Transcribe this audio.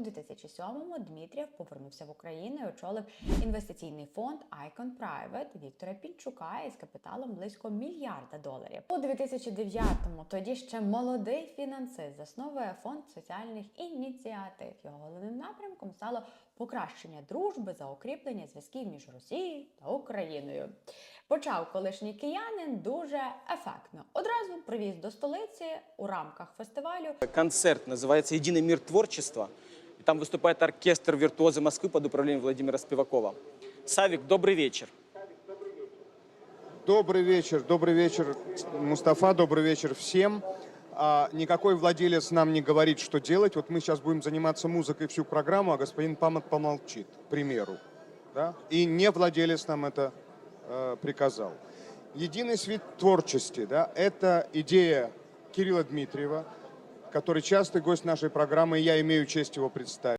У 2007-му Дмитрієв повернувся в Україну і очолив інвестиційний фонд Icon Private Віктора Пінчука із капіталом близько мільярда доларів. У 2009-му тоді ще молодий фінансист засновує фонд соціальних ініціатив. Його головним напрямком стало покращення дружби за укріплення зв'язків між Росією та Україною. Почав колишній киянин дуже ефектно. Одразу привіз до столиці у рамках фестивалю Концерт называется «Единый мир творчества». И там выступает оркестр «Виртуозы Москвы» под управлением Владимира Спивакова. Савик, добрый вечер. Добрый вечер, добрый вечер, Мустафа, добрый вечер всем. А, никакой владелец нам не говорит, что делать. Вот мы сейчас будем заниматься музыкой всю программу, а господин Памот помолчит, к примеру. Да? И не владелец нам это э, приказал. Единый свет творчести, да, это идея Кирилла Дмитриева, который частый гость нашей программы, и я имею честь его представить.